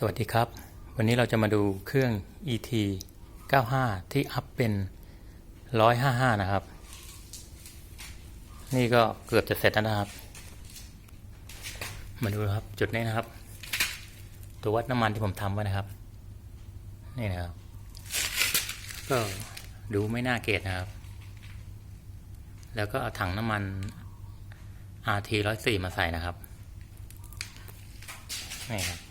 สวัสดีครับ วันนี้เราจะมาดูเครื่อง ET 95 ที่อัพเป็น 155 นะครับ นี่ก็เกือบจะเสร็จแล้วนะครับ มาดูนะครับจุดนี้นะครับ ตัววัดน้ำมันที่ผมทำไว้นะครับ นี่นะครับ ก็ดูไม่น่าเกลียดนะครับ แล้วก็เอาถังน้ำมัน RT 104 มาใส่นะครับ นี่ครับ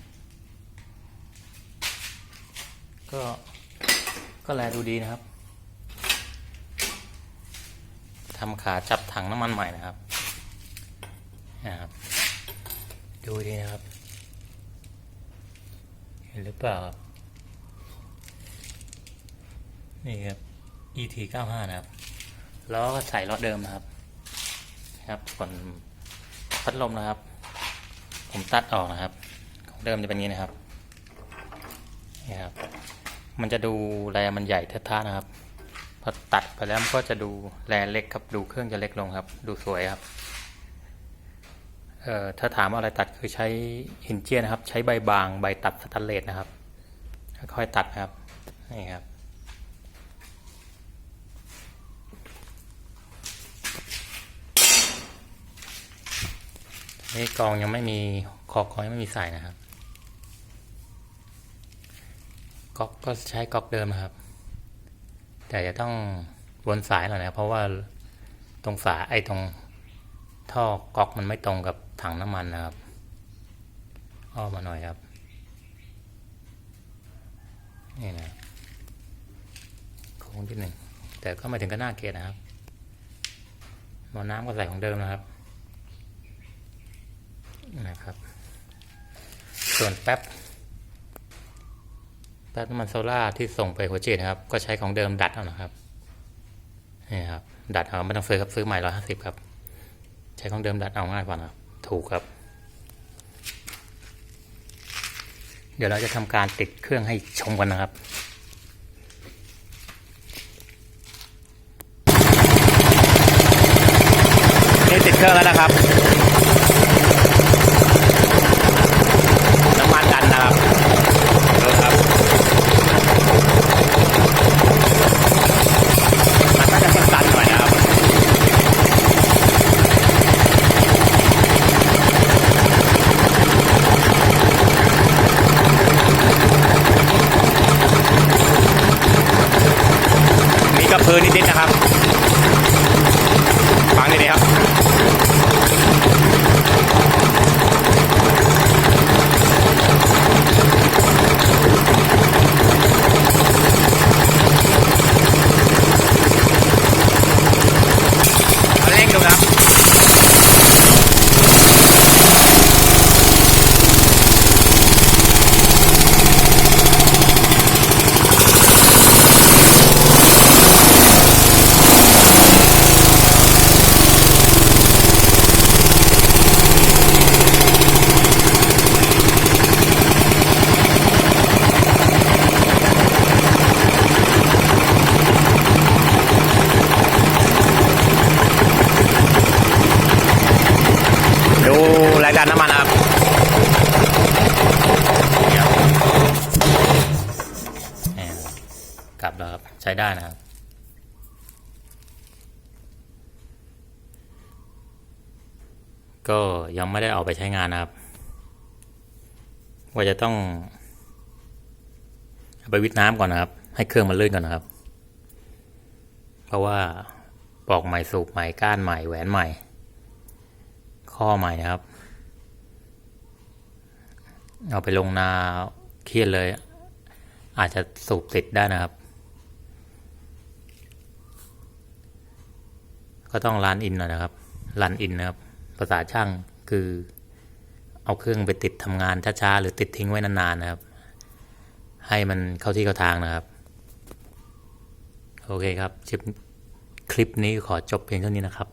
ก็ก็แลดูดีนะครับทำขาจับถังน้ำมันใหม่นะครับนะครับ ดูดีนะครับ เห็นหรือเปล่าครับนี่ครับ ET 95นะครับล้อก็ใส่ล้อเดิมนะครับ ครับส่วนพัดลมนะครับ ผมตัดออกนะครับ ของเดิมจะเป็นอย่างนี้นะครับนี่ครับ มันจะดูแรมันใหญ่เทอะๆนะครับ พอตัดไปแล้วมันก็จะดูแรเล็กครับ ดูเครื่องจะเล็กลงครับ ดูสวยครับ เอ่อ ถ้าถามว่าอะไรตัดคือใช้หินเจียนะครับ ใช้ใบบางใบตัดสแตนเลสนะครับ ค่อยๆตัดครับ นี่ครับนี่กองยังไม่มีขอบกองยังไม่มีใส่นะครับ ก๊อกก็ใช้ก๊อกเดิมครับ แต่จะต้องวนสายหน่อยนะเพราะว่าตรงฝาไอ้ตรงท่อก๊อกมันไม่ตรงกับถังน้ำมันนะครับ อ้อมมาหน่อยครับ นี่นะโค้งที่หนึ่งแต่ก็ไม่ถึงก็น่าเกลียดนะครับหมอน้ำก็ใส่ของเดิมนะครับนะครับ ส่วนแป๊บ แป๊บน้ำมันโซล่าที่ส่งไปหัวจีดนะครับ ก็ใช้ของเดิมดัดเอานะครับนี่ครับดัดเอาไม่ต้องซื้อครับซื้อใหม่ร้อยห้าสิบครับ ใช้ของเดิมดัดเอาง่ายกว่านะครับถูกครับ เดี๋ยวเราจะทำการติดเครื่องให้ชมกันนะครับนี่ติดเครื่องแล้วนะครับ น้ำมันดันนะครับดูครับ มันก็จะสั่นๆหน่อยนะครับ มีกระพือนิดๆนะครับ ฟังดีๆครับ เอาเร่งดูครับ ดู รายการน้ำมันนะครับกลับแล้วครับ ใช้ได้นะครับก็ยังไม่ได้เอาไปใช้งานนะครับ ว่าจะต้องไปวิทน้ำก่อนนะครับ ให้เครื่องมันลื่นก่อนนะครับ เพราะว่าปอกใหม่สูบใหม่ก้านใหม่แหวนใหม่ ข้อใหม่นะครับ เอาไปลงนาเครียดเลย อาจจะสูบติดได้นะครับ ก็ต้องรันอินหน่อยนะครับรันอินนะครับภาษาช่างคือเอาเครื่องไปติดทำงานช้าๆหรือติดทิ้งไว้นานๆนะครับ ให้มันเข้าที่เข้าทางนะครับ โอเคครับคลิปคลิปนี้ขอจบเพียงเท่านี้นะครับ